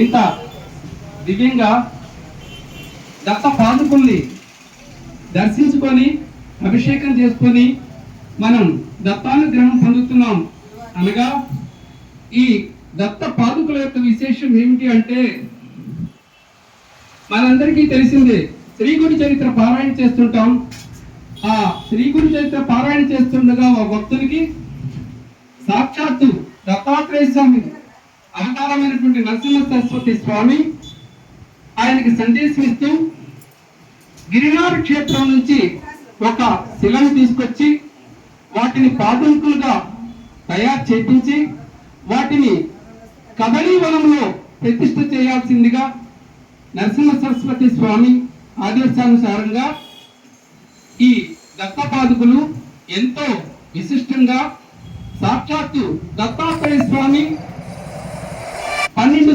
ఇంత దివ్యంగా దత్త పాదుకుల్ని దర్శించుకొని అభిషేకం చేసుకొని మనం దత్తానుగ్రహం పొందుతున్నాం. అనగా ఈ దత్త పాదుకుల యొక్క విశేషం ఏమిటి అంటే మనందరికీ తెలిసిందే శ్రీ గురు చరిత్ర పారాయణ చేస్తుంటాం. ఆ శ్రీ గురు చరిత్ర పారాయణ చేస్తుండగా ఒక భక్తునికి సాక్షాత్తు దత్తాత్రేయ స్వామి అవతారమైనటువంటి నరసింహ సరస్వతి స్వామి ఆయనకి సందేశం ఇస్తూ గిరినారు క్షేత్రం నుంచి ఒక శిలను తీసుకొచ్చి వాటిని పాదంకులుగా తయారు చేపించి వాటిని కదలీవనంలో ప్రతిష్ఠ చేయాల్సిందిగా నరసింహ సరస్వతి స్వామి ఆదేశానుసారంగా ఈ దత్తపాదుకులు ఎంతో విశిష్టంగా సాక్షాత్తు దత్తాత్రేయ స్వామి పన్నెండు